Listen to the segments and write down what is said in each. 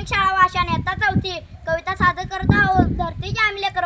प्राथमिक शाळा वाशा नेता चौथी कविता सादर करत आहोत. धरतीचे आम्ही लेकर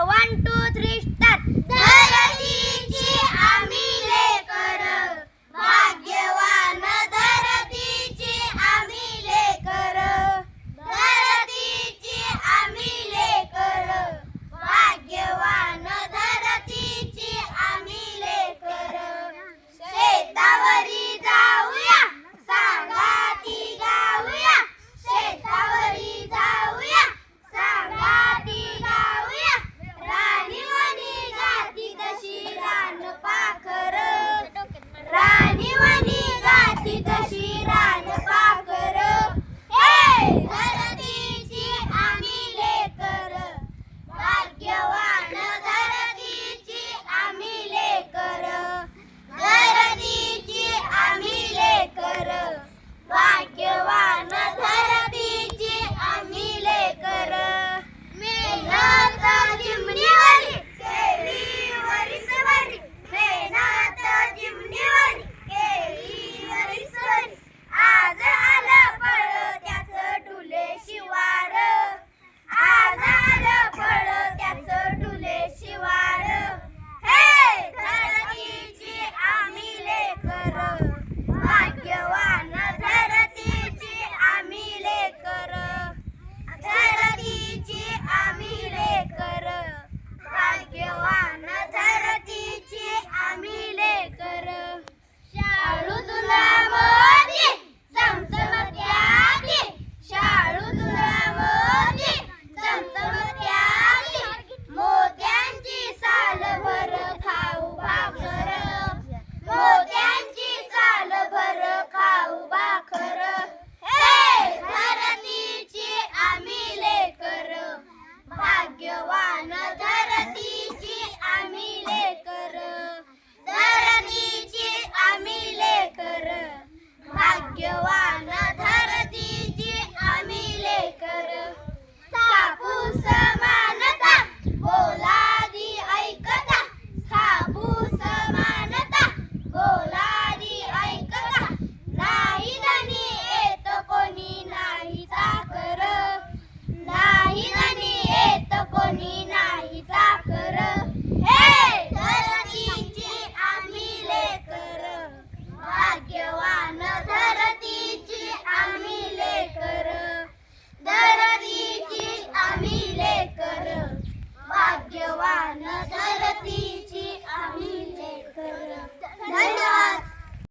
Hadi